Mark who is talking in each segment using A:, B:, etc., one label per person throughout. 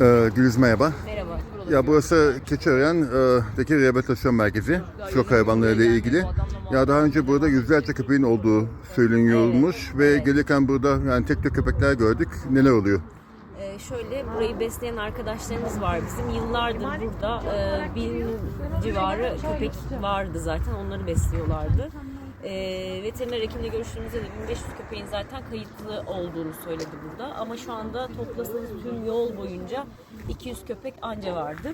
A: Ee, Güliz merhaba.
B: Merhaba.
A: Ya burası Keçiören'deki rehabilitasyon merkezi. Sokak hayvanlarıyla ilgili. Ya daha önce burada yüzlerce köpeğin olduğu söyleniyormuş ve gelirken burada yani tek tek köpekler gördük. Neler oluyor?
B: Ee, şöyle burayı besleyen arkadaşlarımız var bizim. Yıllardır burada e, bin civarı köpek vardı zaten. Onları besliyorlardı. Ee, veteriner hekimle görüştüğümüzde de 1500 köpeğin zaten kayıtlı olduğunu söyledi burada. Ama şu anda toplasanız tüm yol boyunca 200 köpek anca vardır.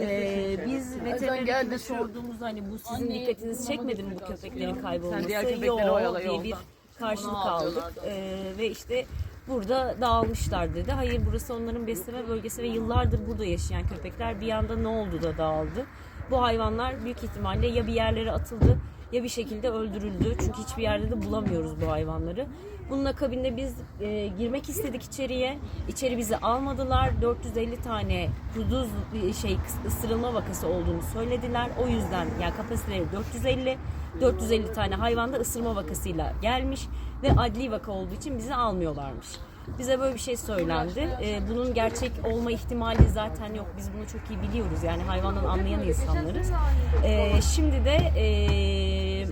B: Ee, biz veteriner hekime sorduğumuzda hani bu sizin dikkatinizi çekmedi mi bu köpeklerin kaybolması?
C: diğer köpekleri
B: Yok
C: oyala
B: diye bir karşılık aldık. Ee, ve işte burada dağılmışlar dedi. Hayır burası onların besleme bölgesi ve yıllardır burada yaşayan köpekler bir anda ne oldu da dağıldı. Bu hayvanlar büyük ihtimalle ya bir yerlere atıldı ya bir şekilde öldürüldü. Çünkü hiçbir yerde de bulamıyoruz bu hayvanları. Bunun akabinde biz e, girmek istedik içeriye. İçeri bizi almadılar. 450 tane kuduz e, şey ısırılma vakası olduğunu söylediler. O yüzden yani kapasiteleri 450. 450 tane hayvanda ısırma vakasıyla gelmiş ve adli vaka olduğu için bizi almıyorlarmış. Bize böyle bir şey söylendi. Ee, bunun gerçek olma ihtimali zaten yok. Biz bunu çok iyi biliyoruz. Yani hayvandan anlayan insanlarız. Ee, şimdi de ee,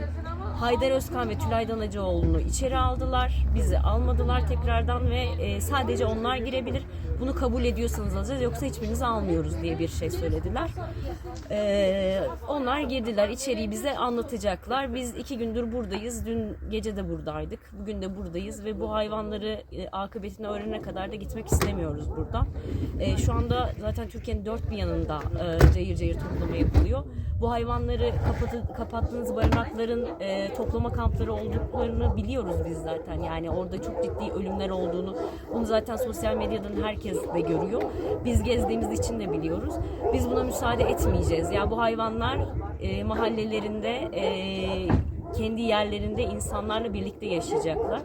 B: Haydar Özkan ve Tülay Danacıoğlu'nu içeri aldılar. Bizi almadılar tekrardan ve ee, sadece onlar girebilir. Bunu kabul ediyorsanız alacağız yoksa hiçbirinizi almıyoruz diye bir şey söylediler. Ee, onlar girdiler içeriği bize anlatacaklar. Biz iki gündür buradayız. Dün gece de buradaydık. Bugün de buradayız ve bu hayvanları e, akıbetini öğrenene kadar da gitmek istemiyoruz buradan. E, şu anda zaten Türkiye'nin dört bir yanında e, cayır cayır toplama yapılıyor. Bu hayvanları kapatı, kapattığınız barınakların e, toplama kampları olduklarını biliyoruz biz zaten. Yani orada çok ciddi ölümler olduğunu, bunu zaten sosyal medyadan herkes de görüyor. Biz gezdiğimiz için de biliyoruz. Biz buna müsaade etmeyeceğiz. Yani bu hayvanlar e, mahallelerinde e, kendi yerlerinde insanlarla birlikte yaşayacaklar.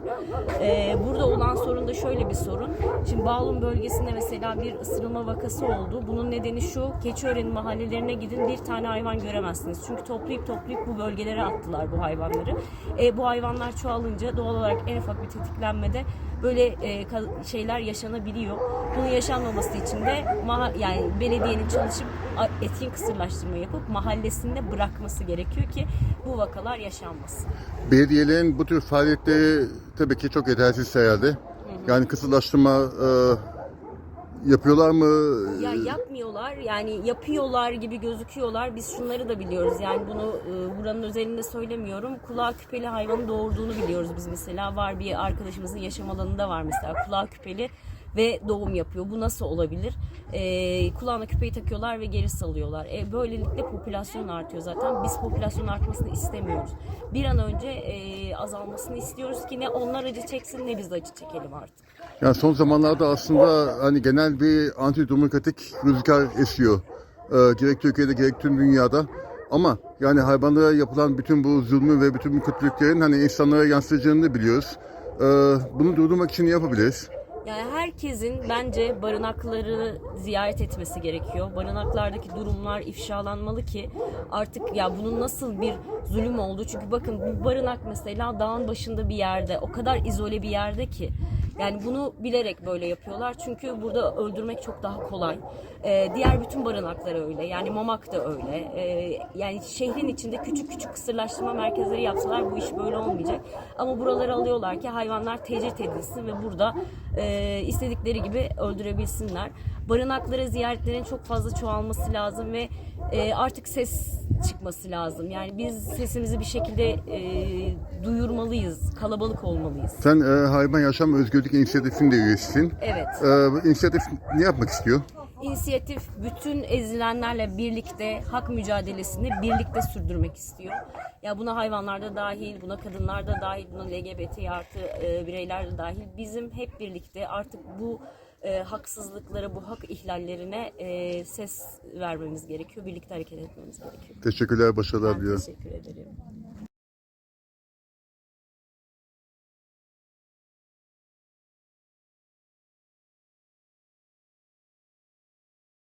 B: Ee, burada olan sorun da şöyle bir sorun. Şimdi Bağlum bölgesinde mesela bir ısırılma vakası oldu. Bunun nedeni şu, Keçiören'in mahallelerine gidin bir tane hayvan göremezsiniz. Çünkü toplayıp toplayıp bu bölgelere attılar bu hayvanları. E, bu hayvanlar çoğalınca doğal olarak en ufak bir tetiklenmede böyle e, şeyler yaşanabiliyor. Bunun yaşanmaması için de maha- yani belediyenin çalışıp etkin kısırlaştırma yapıp mahallesinde bırakması gerekiyor ki bu vakalar yaşanmasın.
A: Belediyelerin bu tür faaliyetleri tabii ki çok yetersiz herhalde. Yani kısırlaştırma e, yapıyorlar mı?
B: Ya yapmıyorlar yani yapıyorlar gibi gözüküyorlar. Biz şunları da biliyoruz yani bunu e, buranın özelinde söylemiyorum. Kulağı küpeli hayvanı doğurduğunu biliyoruz biz mesela. Var bir arkadaşımızın yaşam alanında var mesela kulağı küpeli ve doğum yapıyor. Bu nasıl olabilir? E, kulağına küpeyi takıyorlar ve geri salıyorlar. E, böylelikle popülasyon artıyor zaten. Biz popülasyon artmasını istemiyoruz. Bir an önce e, azalmasını istiyoruz ki ne onlar acı çeksin ne biz acı çekelim artık.
A: Yani son zamanlarda aslında hani genel bir antidemokratik rüzgar esiyor. Ee, gerek Türkiye'de gerek tüm dünyada. Ama yani hayvanlara yapılan bütün bu zulmü ve bütün bu kötülüklerin hani insanlara yansıyacağını biliyoruz. Ee, bunu durdurmak için ne yapabiliriz?
B: Yani herkesin bence barınakları ziyaret etmesi gerekiyor. Barınaklardaki durumlar ifşalanmalı ki artık ya bunun nasıl bir zulüm oldu. Çünkü bakın bu barınak mesela dağın başında bir yerde, o kadar izole bir yerde ki. Yani bunu bilerek böyle yapıyorlar. Çünkü burada öldürmek çok daha kolay. Ee, diğer bütün barınaklar öyle. Yani Mamak da öyle. Ee, yani şehrin içinde küçük küçük kısırlaştırma merkezleri yapsalar bu iş böyle olmayacak. Ama buraları alıyorlar ki hayvanlar tecrit edilsin ve burada e, istedikleri gibi öldürebilsinler. Barınaklara ziyaretlerin çok fazla çoğalması lazım ve e, artık ses çıkması lazım. Yani biz sesimizi bir şekilde e, duyurmalıyız, kalabalık olmalıyız.
A: Sen e, Hayvan Yaşam Özgürlük İnisiyatifi'nin de üyesisin.
B: Evet.
A: E, inisiyatif ne yapmak istiyor?
B: İnisiyatif bütün ezilenlerle birlikte hak mücadelesini birlikte sürdürmek istiyor. Ya buna hayvanlar da dahil, buna kadınlar da dahil, buna LGBT artı e, bireyler de dahil. Bizim hep birlikte artık bu e, haksızlıklara, bu hak ihlallerine e, ses vermemiz gerekiyor. Birlikte hareket etmemiz gerekiyor.
A: Teşekkürler, başarılar
B: Ben
A: diliyorum.
B: teşekkür ederim.